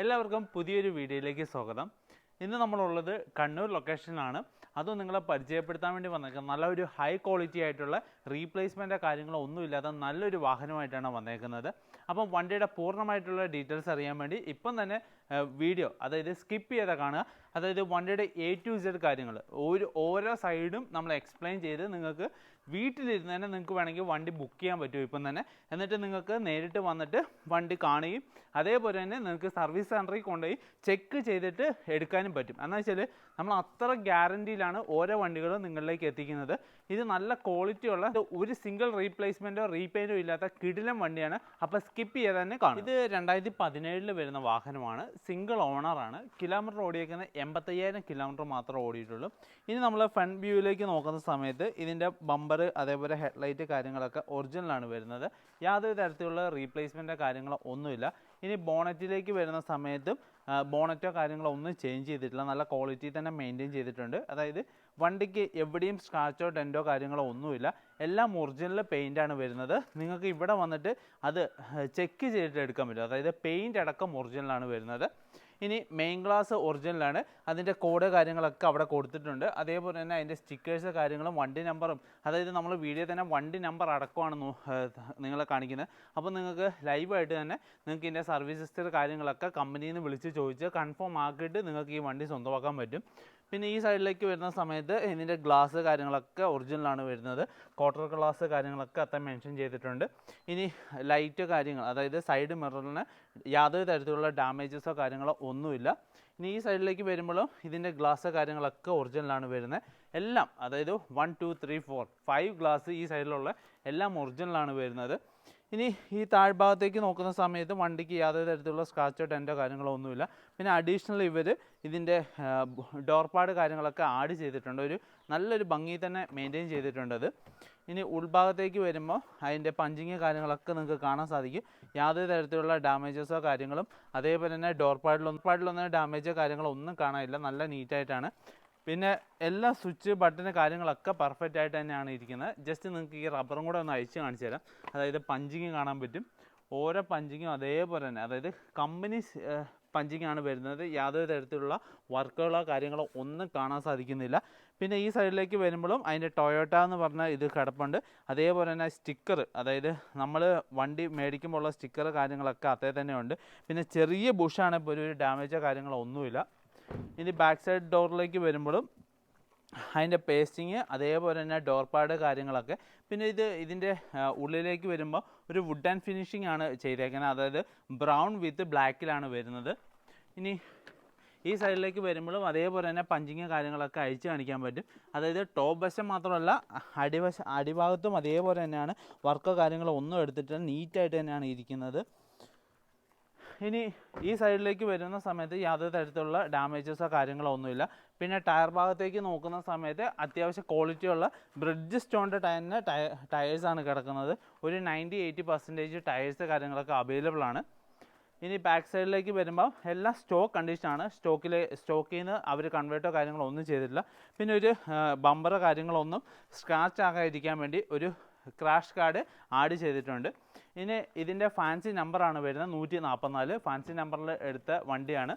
എല്ലാവർക്കും പുതിയൊരു വീഡിയോയിലേക്ക് സ്വാഗതം. ഇന്ന് നമ്മളുള്ളത് കണ്ണൂർ ലൊക്കേഷനിലാണ് അതും നിങ്ങളെ പരിചയപ്പെടുത്താൻ വേണ്ടി വന്നേക്കുന്നത് നല്ല ഒരു ഹൈ ക്വാളിറ്റി ആയിട്ടുള്ള റീപ്ലേസ്മെന്റ് കാര്യങ്ങളോ ഒന്നുമില്ലാതെ നല്ലൊരു വാഹനമായിട്ടാണ് വന്നേക്കുന്നത്. അപ്പം വണ്ടിയുടെ പൂർണമായിട്ടുള്ള ഡീറ്റെയിൽസ് അറിയാൻ വേണ്ടി ഇപ്പം തന്നെ വീഡിയോ അതായത് സ്കിപ്പ് ചെയ്താൽ കാണുക. അതായത് വണ്ടിയുടെ എ ടു ഇസഡ് കാര്യങ്ങൾ ഒരു ഓരോ സൈഡും നമ്മൾ എക്സ്പ്ലെയിൻ ചെയ്ത് നിങ്ങൾക്ക് വീട്ടിലിരുന്ന് തന്നെ നിങ്ങൾക്ക് വേണമെങ്കിൽ വണ്ടി ബുക്ക് ചെയ്യാൻ പറ്റും ഇപ്പം തന്നെ. എന്നിട്ട് നിങ്ങൾക്ക് നേരിട്ട് വന്നിട്ട് വണ്ടി കാണുകയും അതേപോലെ തന്നെ നിങ്ങൾക്ക് സർവീസ് സെന്ററിൽ കൊണ്ടുപോയി ചെക്ക് ചെയ്തിട്ട് എടുക്കാനും പറ്റും. എന്ന് വെച്ചാൽ നമ്മൾ അത്ര ഗ്യാരണ്ടിയിലാണ് ഓരോ വണ്ടികളും നിങ്ങളിലേക്ക് എത്തിക്കുന്നത്. ഇത് നല്ല ക്വാളിറ്റി ഉള്ള ഒരു സിംഗിൾ റീപ്ലേസ്മെന്റോ റീപെയിന്റോ ഇല്ലാത്ത കിടിലം വണ്ടിയാണ്. അപ്പോൾ സ്കിപ്പ് ചെയ്ത് തന്നെ കാണും. ഇത് രണ്ടായിരത്തി പതിനേഴിൽ വരുന്ന വാഹനമാണ്. സിംഗിൾ ഓണറാണ് കിലോമീറ്റർ ഓടിയേക്കുന്നത് എൺപത്തയ്യായിരം കിലോമീറ്റർ മാത്രമേ ഓടിയിട്ടുള്ളൂ. ഇനി നമ്മൾ ഫ്രണ്ട് വ്യൂവിലേക്ക് നോക്കുന്ന സമയത്ത് ഇതിന്റെ ബമ്പർ അതേപോലെ ഹെഡ്ലൈറ്റ് കാര്യങ്ങളൊക്കെ ഒറിജിനലാണ് വരുന്നത്. യാതൊരു തരത്തിലുള്ള റീപ്ലേസ്മെന്റോ കാര്യങ്ങളോ ഒന്നുമില്ല. ഇനി ബോണറ്റിലേക്ക് വരുന്ന സമയത്തും ബോണറ്റോ കാര്യങ്ങളോ ഒന്നും ചേഞ്ച് ചെയ്തിട്ടില്ല. നല്ല ക്വാളിറ്റി തന്നെ മെയിന്റെയിൻ ചെയ്തിട്ടുണ്ട്. അതായത് വണ്ടിക്ക് എവിടെയും സ്ക്രാച്ചോ ടെന്റോ കാര്യങ്ങളോ ഒന്നുമില്ല. എല്ലാം ഒറിജിനൽ പെയിന്റാണ് വരുന്നത്. നിങ്ങൾക്ക് ഇവിടെ വന്നിട്ട് അത് ചെക്ക് ചെയ്തിട്ട് എടുക്കാൻ പറ്റും. അതായത് പെയിന്റ് അടക്കം ഒറിജിനലാണ് വരുന്നത്. ഇനി മെയിൻ ഗ്ലാസ് ഒറിജിനലാണ് അതിന്റെ കോഡ് കാര്യങ്ങളൊക്കെ അവിടെ കൊടുത്തിട്ടുണ്ട്. അതേപോലെ തന്നെ അതിന്റെ സ്റ്റിക്കേഴ്സ് കാര്യങ്ങളും വണ്ടി നമ്പറും അതായത് നമ്മൾ വീഡിയോ തന്നെ വണ്ടി നമ്പർ അടക്കമാണ് നിങ്ങളെ കാണിക്കുന്നത്. അപ്പോൾ നിങ്ങൾക്ക് ലൈവായിട്ട് തന്നെ നിങ്ങൾക്ക് ഇതിന്റെ സർവീസ് കാര്യങ്ങളൊക്കെ കമ്പനിയിൽ നിന്ന് വിളിച്ച് ചോദിച്ച് കൺഫേം ആക്കിയിട്ട് നിങ്ങൾക്ക് ഈ വണ്ടി സ്വന്തമാക്കാൻ പറ്റും. പിന്നെ ഈ സൈഡിലേക്ക് വരുന്ന സമയത്ത് ഇതിന്റെ ഗ്ലാസ് കാര്യങ്ങളൊക്കെ ഒറിജിനലാണ് വരുന്നത്. ക്വാർട്ടർ ഗ്ലാസ് കാര്യങ്ങളൊക്കെ അത്ര മെൻഷൻ ചെയ്തിട്ടുണ്ട്. ഇനി ലൈറ്റ് കാര്യങ്ങൾ അതായത് സൈഡ് മിററിന് യാതൊരു തരത്തിലുള്ള ഡാമേജസോ കാര്യങ്ങളോ ഒന്നുമില്ല. ഇനി ഈ സൈഡിലേക്ക് വരുമ്പോഴും ഇതിന്റെ ഗ്ലാസ് കാര്യങ്ങളൊക്കെ ഒറിജിനലാണ് വരുന്നത്. എല്ലാം അതായത് one two three four five glass ഈ സൈഡിലുള്ള എല്ലാം ഒറിജിനലാണ് വരുന്നത്. ഇനി ഈ താഴ്ഭാഗത്തേക്ക് നോക്കുന്ന സമയത്ത് വണ്ടിക്ക് യാതൊരു തരത്തിലുള്ള സ്ക്രാച്ചോ ടെന്റോ കാര്യങ്ങളോ ഒന്നുമില്ല. പിന്നെ അഡീഷണൽ ഇവർ ഇതിന്റെ ഡോർപാട് കാര്യങ്ങളൊക്കെ ആഡ് ചെയ്തിട്ടുണ്ട്. ഒരു നല്ലൊരു ഭംഗി തന്നെ മെയിന്റെയിൻ ചെയ്തിട്ടുണ്ട് ഇനി ഉൾഭാഗത്തേക്ക് വരുമ്പോൾ അതിന്റെ പഞ്ചിങ് കാര്യങ്ങളൊക്കെ നിങ്ങൾക്ക് കാണാൻ സാധിക്കും. യാതൊരു തരത്തിലുള്ള ഡാമേജസോ കാര്യങ്ങളും അതേപോലെ തന്നെ ഡോർപാഡിലൊന്നും പാഡിലൊന്നും ഡാമേജോ കാര്യങ്ങളോ ഒന്നും കാണാനില്ല. നല്ല നീറ്റായിട്ടാണ് പിന്നെ എല്ലാ സ്വിച്ച് ബട്ടൺ കാര്യങ്ങളൊക്കെ പെർഫെക്റ്റ് ആയിട്ട് തന്നെയാണ് ഇരിക്കുന്നത്. ജസ്റ്റ് നിങ്ങൾക്ക് ഈ റബ്ബറും കൂടെ ഒന്ന് അയച്ച് കാണിച്ചു തരാം. അതായത് പഞ്ചിങ് കാണാൻ പറ്റും. ഓരോ പഞ്ചിങ്ങും അതേപോലെ തന്നെ. അതായത് കമ്പനി പഞ്ചിങ് ആണ് വരുന്നത്. യാതൊരു തരത്തിലുള്ള വർക്കുകളോ കാര്യങ്ങളോ ഒന്നും കാണാൻ സാധിക്കുന്നില്ല. പിന്നെ ഈ സൈഡിലേക്ക് വരുമ്പോഴും അതിന്റെ ടൊയോട്ട എന്ന് പറഞ്ഞ ഇത് കിടപ്പുണ്ട്. അതേപോലെ തന്നെ സ്റ്റിക്കർ അതായത് നമ്മൾ വണ്ടി മേടിക്കുമ്പോൾ ഉള്ള സ്റ്റിക്കർ കാര്യങ്ങളൊക്കെ അതേ തന്നെ ഉണ്ട്. പിന്നെ ചെറിയ ബുഷാണെങ്കിൽ ഒരു ഡാമേജോ കാര്യങ്ങളോ ഒന്നുമില്ല. ഇനി ബാക്ക് സൈഡ് ഡോറിലേക്ക് വരുമ്പോഴും അതിന്റെ പേസ്റ്റിങ് അതേപോലെ തന്നെ ഡോർ പാഡ് കാര്യങ്ങളൊക്കെ. പിന്നെ ഇത് ഇതിന്റെ ഉള്ളിലേക്ക് വരുമ്പോൾ ഒരു വുഡ് ആൻഡ് ഫിനിഷിംഗ് ആണ് ചെയ്തേക്കുന്നത്. അതായത് ബ്രൗൺ വിത്ത് ബ്ലാക്കിലാണ് വരുന്നത്. ഇനി ഈ സൈഡിലേക്ക് വരുമ്പോഴും അതേപോലെ തന്നെ പഞ്ചിങ് കാര്യങ്ങളൊക്കെ അഴിച്ച് കാണിക്കാൻ പറ്റും. അതായത് ടോപ്പ് വശം മാത്രമല്ല അടിവശ അടിഭാഗത്തും അതേപോലെ തന്നെയാണ് വർക്കോ കാര്യങ്ങളോ ഒന്നും എടുത്തിട്ട് നീറ്റായിട്ട് തന്നെയാണ് ഇരിക്കുന്നത്. ഇനി ഈ സൈഡിലേക്ക് വരുന്ന സമയത്ത് യാതൊരു തരത്തിലുള്ള ഡാമേജസോ കാര്യങ്ങളോ ഒന്നുമില്ല. പിന്നെ ടയർ ഭാഗത്തേക്ക് നോക്കുന്ന സമയത്ത് അത്യാവശ്യം ക്വാളിറ്റിയുള്ള ബ്രിഡ്ജ് സ്റ്റോണിന്റെ ടയറിന് ടയ ടയേഴ്സാണ് കിടക്കുന്നത്. ഒരു നയന്റി എയ്റ്റി പെർസെന്റേജ് ടയേഴ്സ് കാര്യങ്ങളൊക്കെ അവൈലബിൾ ആണ്. ഇനി ബാക്ക് സൈഡിലേക്ക് വരുമ്പോൾ എല്ലാം സ്റ്റോക്ക് കണ്ടീഷനാണ് സ്റ്റോക്കിലെ സ്റ്റോക്കിൽ നിന്ന് അവർ കൺവേർട്ടോ കാര്യങ്ങളോ ഒന്നും ചെയ്തിട്ടില്ല. പിന്നെ ഒരു ബമ്പറോ കാര്യങ്ങളൊന്നും സ്ക്രാച്ച് ആകാതിരിക്കാൻ വേണ്ടി ഒരു ക്രാഷ് കാർഡ് ആഡ് ചെയ്തിട്ടുണ്ട്. ഇനി ഇതിന്റെ ഫാൻസി നമ്പറാണ് വരുന്നത് നൂറ്റി നാൽപ്പത്തിനാല് ഫാൻസി നമ്പറിൽ എടുത്ത വണ്ടിയാണ്.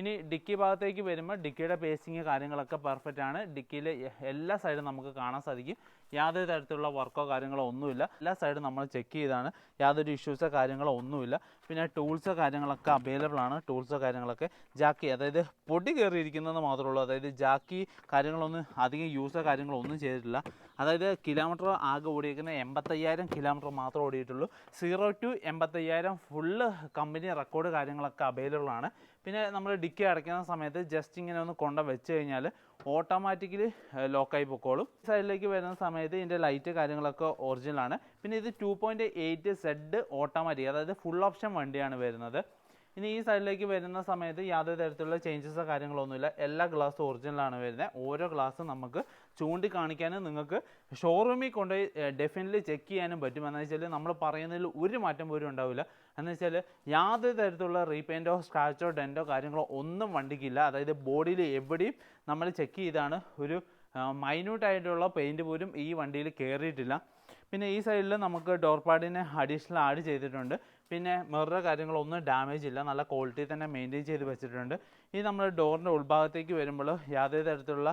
ഇനി ഡിക്കി ഭാഗത്തേക്ക് വരുമ്പോൾ ഡിക്കിയുടെ പേസിങ് കാര്യങ്ങളൊക്കെ പെർഫെക്റ്റ് ആണ്. ഡിക്കിയിലെ എല്ലാ സൈഡും നമുക്ക് കാണാൻ സാധിക്കും. യാതൊരു തരത്തിലുള്ള വർക്കോ കാര്യങ്ങളോ ഒന്നുമില്ല. എല്ലാ സൈഡും നമ്മൾ ചെക്ക് ചെയ്താണ്. യാതൊരു ഇഷ്യൂസോ കാര്യങ്ങളോ ഒന്നുമില്ല. പിന്നെ ടൂൾസോ കാര്യങ്ങളൊക്കെ അവൈലബിൾ ആണ്. ടൂൾസോ കാര്യങ്ങളൊക്കെ ജാക്കി അതായത് പൊടി കയറിയിരിക്കുന്നത് മാത്രമേ ഉള്ളൂ. അതായത് ജാക്കി കാര്യങ്ങളൊന്നും അധികം യൂസോ കാര്യങ്ങളോ ഒന്നും ചെയ്തിട്ടില്ല. അതായത് കിലോമീറ്റർ ആകെ ഓടിയിരിക്കുന്ന എൺപത്തയ്യായിരം കിലോമീറ്റർ മാത്രമേ ഓടിയിട്ടുള്ളൂ. സീറോ ടു എൺപത്തയ്യായിരം ഫുള്ള് കമ്പനി റെക്കോർഡ് കാര്യങ്ങളൊക്കെ അവൈലബിൾ ആണ്. പിന്നെ നമ്മൾ ഡിക്കി അടയ്ക്കുന്ന സമയത്ത് ജസ്റ്റ് ഇങ്ങനെ ഒന്ന് കൊണ്ട വെച്ച് കഴിഞ്ഞാൽ ഓട്ടോമാറ്റിക്കലി ലോക്കായി പൊക്കോളും. സൈഡിലേക്ക് വരുന്ന സമയത്ത് ഇതിന്റെ ലൈറ്റ് കാര്യങ്ങളൊക്കെ ഒറിജിനലാണ് പിന്നെ ഇത് two point eight Z automatic അതായത് ഫുൾ ഓപ്ഷൻ വണ്ടിയാണ് വരുന്നത്. ഇനി ഈ സൈഡിലേക്ക് വരുന്ന സമയത്ത് യാതൊരു തരത്തിലുള്ള ചേഞ്ചസോ കാര്യങ്ങളൊന്നുമില്ല എല്ലാ ഗ്ലാസ്സും ഒറിജിനലാണ് വരുന്നത്. ഓരോ ഗ്ലാസ്സും നമുക്ക് ചൂണ്ടിക്കാണിക്കാനും നിങ്ങൾക്ക് ഷോറൂമിൽ കൊണ്ടുപോയി ഡെഫിനറ്റ്ലി ചെക്ക് ചെയ്യാനും പറ്റും. എന്ന് വെച്ചാൽ നമ്മൾ പറയുന്നതിൽ ഒരു മാറ്റം പോലും ഉണ്ടാവില്ല. എന്ന് വെച്ചാൽ യാതൊരു തരത്തിലുള്ള റീപെയിന്റോ സ്ക്രാച്ചോ ഡെന്റോ കാര്യങ്ങളോ ഒന്നും വണ്ടിക്കില്ല. അതായത് ബോഡിയിൽ എവിടെയും നമ്മൾ ചെക്ക് ചെയ്താണ്. ഒരു മൈന്യൂട്ടായിട്ടുള്ള പെയിന്റ് പോലും ഈ വണ്ടിയിൽ കയറിയിട്ടില്ല പിന്നെ ഈ സൈഡിൽ നമുക്ക് ഡോർ പാഡിന് അഡീഷണൽ ആഡ് ചെയ്തിട്ടുണ്ട്. പിന്നെ മിറർ കാര്യങ്ങളൊന്നും ഡാമേജ് ഇല്ല. നല്ല ക്വാളിറ്റി തന്നെ മെയിന്റെയിൻ ചെയ്ത് വെച്ചിട്ടുണ്ട്. ഈ നമ്മൾ ഡോറിന്റെ ഉൾഭാഗത്തേക്ക് വരുമ്പോൾ യാതൊരു തരത്തിലുള്ള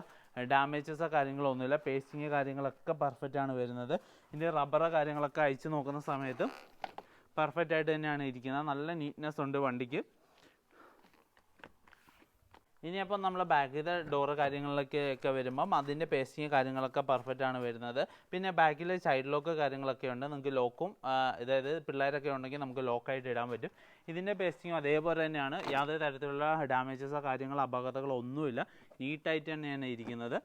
ഡാമേജസോ കാര്യങ്ങളോ ഒന്നുമില്ല പേസ്റ്റിങ് കാര്യങ്ങളൊക്കെ പെർഫെക്റ്റ് ആണ് വരുന്നത്. ഇതിന്റെ റബ്ബറോ കാര്യങ്ങളൊക്കെ അയച്ച് നോക്കുന്ന സമയത്ത് പെർഫെക്റ്റ് ആയിട്ട് തന്നെയാണ് ഇരിക്കുന്നത്. നല്ല നീറ്റ്നെസ് ഉണ്ട് വണ്ടിക്ക്. ഇനിയപ്പം നമ്മൾ ബാക്കിൽ ഡോറ് കാര്യങ്ങളിലൊക്കെ ഒക്കെ വരുമ്പം അതിന്റെ പേസ്റ്റിങ് കാര്യങ്ങളൊക്കെ പെർഫെക്റ്റ് ആണ് വരുന്നത്. പിന്നെ ബാക്കിൽ സൈഡ് ലോക്ക് കാര്യങ്ങളൊക്കെ ഉണ്ട്. നിങ്ങൾക്ക് ലോക്കും അതായത് പിള്ളേരൊക്കെ ഉണ്ടെങ്കിൽ നമുക്ക് ലോക്കായിട്ട് ഇടാൻ പറ്റും. ഇതിന്റെ പേസ്റ്റിങ്ങും അതേപോലെ തന്നെയാണ്. യാതൊരു തരത്തിലുള്ള ഡാമേജസോ കാര്യങ്ങളോ അപകടങ്ങളോ ഒന്നുമില്ല. നീറ്റായിട്ട് തന്നെയാണ് ഇരിക്കുന്നത്.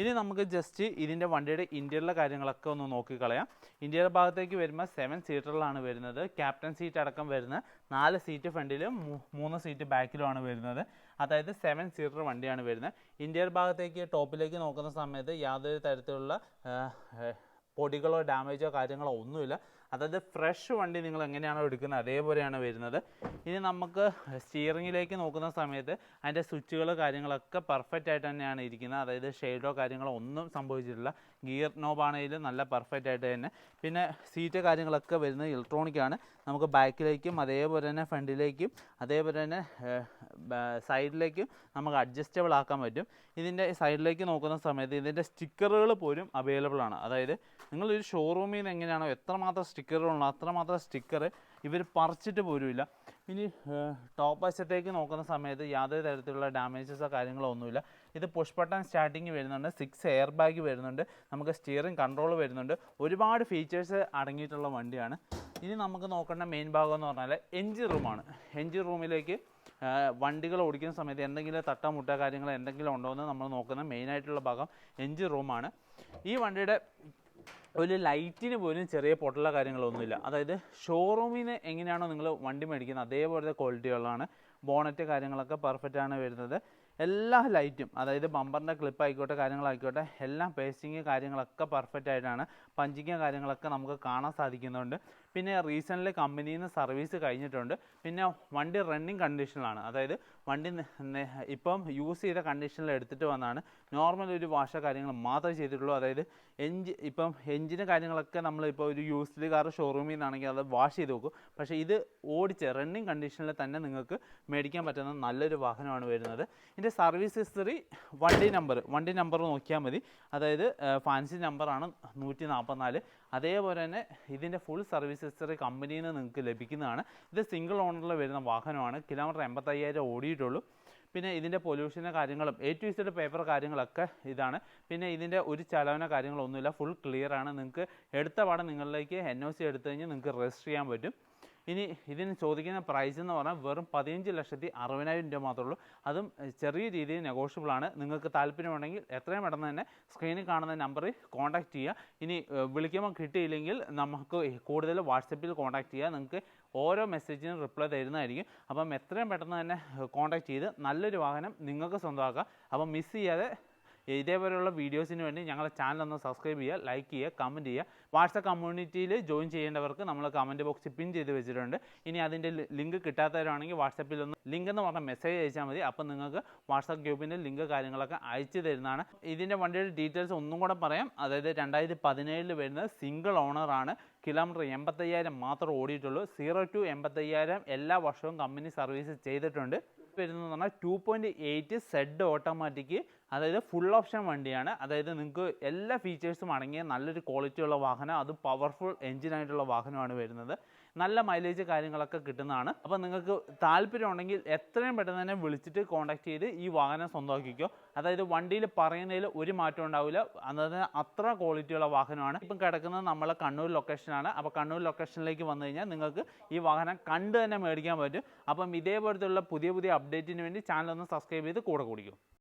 ഇനി നമുക്ക് ജസ്റ്റ് ഇതിന്റെ വണ്ടിയുടെ ഇന്റീരിയറിലെ കാര്യങ്ങളൊക്കെ ഒന്ന് നോക്കിക്കളയാം. ഇന്റീരിയർ ഭാഗത്തേക്ക് വരുമ്പോൾ സെവൻ സീറ്ററിലാണ് വരുന്നത്. ക്യാപ്റ്റൻ സീറ്റ് അടക്കം വരുന്ന നാല് സീറ്റ് ഫ്രണ്ടിലും മൂന്ന് സീറ്റ് ബാക്കിലുമാണ് വരുന്നത്. അതായത് സെവൻ സീറ്റർ വണ്ടിയാണ് വരുന്നത്. ഇന്റീരിയർ ഭാഗത്തേക്ക് ടോപ്പിലേക്ക് നോക്കുന്ന സമയത്ത് യാതൊരു തരത്തിലുള്ള പൊടികളോ ഡാമേജോ കാര്യങ്ങളോ ഒന്നുമില്ല. അതായത് ഫ്രഷ് വണ്ടി നിങ്ങൾ എങ്ങനെയാണോ എടുക്കുന്നത് അതേപോലെയാണ് വരുന്നത്. ഇനി നമുക്ക് സ്റ്റിയറിങ്ങിലേക്ക് നോക്കുന്ന സമയത്ത് അതിന്റെ സ്വിച്ചുകൾ കാര്യങ്ങളൊക്കെ പെർഫെക്റ്റ് ആയിട്ട് തന്നെയാണ് ഇരിക്കുന്നത്. അതായത് ഷെയ്ഡോ കാര്യങ്ങളോ ഒന്നും സംഭവിച്ചിട്ടില്ല. ഗിയർ നോബാണെങ്കിലും നല്ല പെർഫെക്റ്റ് ആയിട്ട് തന്നെ. പിന്നെ സീറ്റ് കാര്യങ്ങളൊക്കെ വരുന്നത് ഇലക്ട്രോണിക് ആണ്. നമുക്ക് ബാക്കിലേക്കും അതേപോലെ തന്നെ ഫ്രണ്ടിലേക്കും അതേപോലെ തന്നെ സൈഡിലേക്കും നമുക്ക് അഡ്ജസ്റ്റബിൾ ആക്കാൻ പറ്റും. ഇതിന്റെ സൈഡിലേക്ക് നോക്കുന്ന സമയത്ത് ഇതിന്റെ സ്റ്റിക്കറുകൾ പോലും അവൈലബിൾ ആണ്. അതായത് നിങ്ങളൊരു ഷോറൂമിൽ നിന്ന് എങ്ങനെയാണോ എത്രമാത്രം സ്റ്റിക്കറുകളുണ്ടോ. അത്രമാത്രം സ്റ്റിക്കർ ഇവർ പറിച്ചിട്ട് പോലുമില്ല. ഇനി ടോപ്പ് വശത്തേക്ക് നോക്കുന്ന സമയത്ത് യാതൊരു തരത്തിലുള്ള ഡാമേജസോ കാര്യങ്ങളോ ഒന്നുമില്ല. ഇത് പുഷ് ബട്ടൺ സ്റ്റാർട്ടിങ് വരുന്നുണ്ട്. സിക്സ് എയർ ബാഗ് വരുന്നുണ്ട്. നമുക്ക് സ്റ്റിയറിംഗ് കൺട്രോൾ വരുന്നുണ്ട്. ഒരുപാട് ഫീച്ചേഴ്സ് അടങ്ങിയിട്ടുള്ള വണ്ടിയാണ്. ഇനി നമുക്ക് നോക്കേണ്ട മെയിൻ ഭാഗം എന്ന് പറഞ്ഞാൽ എൻജിൻ റൂമാണ് എൻജിൻ റൂമിലേക്ക് വണ്ടികൾ ഓടിക്കുന്ന സമയത്ത് എന്തെങ്കിലും തട്ട മുട്ട കാര്യങ്ങൾ എന്തെങ്കിലും ഉണ്ടോ എന്ന് നമ്മൾ നോക്കുന്ന മെയിനായിട്ടുള്ള ഭാഗം എൻജിൻ റൂമാണ് ഈ വണ്ടിയുടെ ഒരു ലൈറ്റിന് പോലും ചെറിയ പൊട്ടല കാര്യങ്ങളൊന്നുമില്ല. അതായത് ഷോറൂമിന് എങ്ങനെയാണോ നിങ്ങൾ വണ്ടി മേടിക്കുന്നത് അതേപോലത്തെ ക്വാളിറ്റികളാണ് ബോണറ്റ് കാര്യങ്ങളൊക്കെ പെർഫെക്റ്റ് ആണ് വരുന്നത്. എല്ലാ ലൈറ്റും അതായത് ബമ്പറിന്റെ ക്ലിപ്പ് ആയിക്കോട്ടെ കാര്യങ്ങളായിക്കോട്ടെ എല്ലാം പേസ്റ്റിങ് കാര്യങ്ങളൊക്കെ പെർഫെക്റ്റ് ആയിട്ടാണ്. പഞ്ചിങ് കാര്യങ്ങളൊക്കെ നമുക്ക് കാണാൻ സാധിക്കുന്നുണ്ട്. പിന്നെ റീസെന്റ്ലി കമ്പനിയിൽ നിന്ന് സർവീസ് കഴിഞ്ഞിട്ടുണ്ട്. പിന്നെ വണ്ടി റണ്ണിങ് കണ്ടീഷനിലാണ് അതായത് വണ്ടി ഇപ്പം യൂസ് ചെയ്ത കണ്ടീഷനിൽ എടുത്തിട്ട് വന്നാണ് നോർമൽ ഒരു വാഷ കാര്യങ്ങൾ മാത്രമേ ചെയ്തിട്ടുള്ളൂ. അതായത് എഞ്ചി ഇപ്പം എഞ്ചിന് കാര്യങ്ങളൊക്കെ നമ്മളിപ്പോൾ ഒരു യൂസ്ഡ് കാർ ഷോറൂമിൽ നിന്നാണെങ്കിൽ അത് വാഷ് ചെയ്ത് നോക്കും പക്ഷേ ഇത് ഓടിച്ച് റണ്ണിങ് കണ്ടീഷനിൽ തന്നെ നിങ്ങൾക്ക് മേടിക്കാൻ പറ്റുന്ന നല്ലൊരു വാഹനമാണ് വരുന്നത്. ഇതിന്റെ സർവീസ് ഹിസ്റ്ററി വണ്ടി നമ്പർ വണ്ടി നമ്പർ നോക്കിയാൽ മതി. അതായത് ഫാൻസി നമ്പറാണ് നൂറ്റി നാൽപ്പത്തിനാല് അതേപോലെ തന്നെ ഇതിന്റെ ഫുൾ സർവീസ് ഹിസ്റ്ററി കമ്പനിയിൽ നിന്ന് നിങ്ങൾക്ക് ലഭിക്കുന്നതാണ്. ഇത് സിംഗിൾ ഓണറിൽ വരുന്ന വാഹനമാണ്. കിലോമീറ്റർ എൺപത്തയ്യായിരം ഓടിയിട്ടുള്ളൂ. പിന്നെ ഇതിന്റെ പൊല്യൂഷന്റെ കാര്യങ്ങളും എ ടു ഇസഡ് പേപ്പർ കാര്യങ്ങളൊക്കെ ഇതാണ്. പിന്നെ ഇതിന്റെ ഒരു ചലവന കാര്യങ്ങളൊന്നുമില്ല. ഫുൾ ക്ലിയർ ആണ്. നിങ്ങൾക്ക് എടുത്ത പാടെ നിങ്ങളിലേക്ക് എൻ ഒ സി എടുത്തു കഴിഞ്ഞാൽ നിങ്ങൾക്ക് രജിസ്റ്റർ ചെയ്യാൻ പറ്റും. ഇനി ഇതിന് ചോദിക്കുന്ന പ്രൈസ് എന്ന് പറഞ്ഞാൽ വെറും പതിനഞ്ച് ലക്ഷത്തി അറുപതിനായിരം രൂപ മാത്രമേ ഉള്ളൂ. അതും ചെറിയ രീതിയിൽ നെഗോഷ്യബിൾ ആണ്. നിങ്ങൾക്ക് താല്പര്യമുണ്ടെങ്കിൽ എത്രയും പെട്ടെന്ന് തന്നെ സ്ക്രീനിൽ കാണുന്ന നമ്പറിൽ കോൺടാക്ട് ചെയ്യുക. ഇനി വിളിക്കുമ്പോൾ കിട്ടിയില്ലെങ്കിൽ നമുക്ക് കൂടുതൽ വാട്സപ്പിൽ കോൺടാക്ട് ചെയ്യുക. നിങ്ങൾക്ക് ഓരോ മെസ്സേജിനും റിപ്ലൈ തരുന്നതായിരിക്കും. അപ്പം എത്രയും പെട്ടെന്ന് തന്നെ കോൺടാക്ട് ചെയ്ത് നല്ലൊരു വാഹനം നിങ്ങൾക്ക് സ്വന്തമാക്കുക അപ്പം മിസ് ചെയ്യാതെ ഇതേപോലെയുള്ള വീഡിയോസിന് വേണ്ടി ഞങ്ങളുടെ ചാനൽ ഒന്ന് സബ്സ്ക്രൈബ് ചെയ്യുക ലൈക്ക് ചെയ്യുക കമന്റ് ചെയ്യുക. വാട്സപ്പ് കമ്മ്യൂണിറ്റിയിൽ ജോയിൻ ചെയ്യേണ്ടവർക്ക് നമ്മൾ കമന്റ് ബോക്സിൽ പിൻ ചെയ്ത് വെച്ചിട്ടുണ്ട്. ഇനി അതിന്റെ ലിങ്ക് കിട്ടാത്തവരാണെങ്കിൽ വാട്സപ്പിൽ ഒന്ന് ലിങ്ക് എന്ന് പറഞ്ഞ മെസ്സേജ് അയച്ചാൽ മതി. അപ്പം നിങ്ങൾക്ക് വാട്സപ്പ് ഗ്രൂപ്പിന്റെ ലിങ്ക് കാര്യങ്ങളൊക്കെ അയച്ചു തരുന്നതാണ്. ഇതിന്റെ വണ്ടിയുടെ ഡീറ്റെയിൽസ് ഒന്നും കൂടെ പറയാം. അതായത് രണ്ടായിരത്തി പതിനേഴിൽ വരുന്ന സിംഗിൾ ഓണറാണ് കിലോമീറ്റർ എൺപത്തയ്യായിരം മാത്രം ഓടിയിട്ടുള്ളൂ. സീറോ ടു എൺപത്തയ്യായിരം എല്ലാ വർഷവും കമ്പനി സർവീസ് ചെയ്തിട്ടുണ്ട്. വരുന്നത് പറഞ്ഞാൽ two point eight Z automatic അതായത് ഫുൾ ഓപ്ഷൻ വണ്ടിയാണ്. അതായത് നിങ്ങൾക്ക് എല്ലാ ഫീച്ചേഴ്സും അടങ്ങിയ നല്ലൊരു ക്വാളിറ്റി ഉള്ള വാഹനം അത് പവർഫുൾ എഞ്ചിനായിട്ടുള്ള വാഹനമാണ് വരുന്നത്. നല്ല മൈലേജ് കാര്യങ്ങളൊക്കെ കിട്ടുന്നതാണ്. അപ്പോൾ നിങ്ങൾക്ക് താല്പര്യം ഉണ്ടെങ്കിൽ എത്രയും പെട്ടെന്ന് തന്നെ വിളിച്ചിട്ട് കോൺടാക്ട് ചെയ്ത് ഈ വാഹനം സ്വന്തമാക്കിക്കോ. അതായത് വണ്ടിയിൽ പറയുന്നതിൽ ഒരു മാറ്റം ഉണ്ടാവില്ല. അതായത് അത്ര ക്വാളിറ്റിയുള്ള വാഹനമാണ്. ഇപ്പം കിടക്കുന്നത് നമ്മളെ കണ്ണൂർ ലൊക്കേഷനാണ് അപ്പോൾ കണ്ണൂർ ലൊക്കേഷനിലേക്ക് വന്നു കഴിഞ്ഞാൽ നിങ്ങൾക്ക് ഈ വാഹനം കണ്ട് തന്നെ മേടിക്കാൻ പറ്റും. അപ്പം ഇതേപോലത്തുള്ള പുതിയ പുതിയ അപ്ഡേറ്റിന് വേണ്ടി ചാനൽ ഒന്ന് സബ്സ്ക്രൈബ് ചെയ്ത് കൂടെ കുടിക്കും.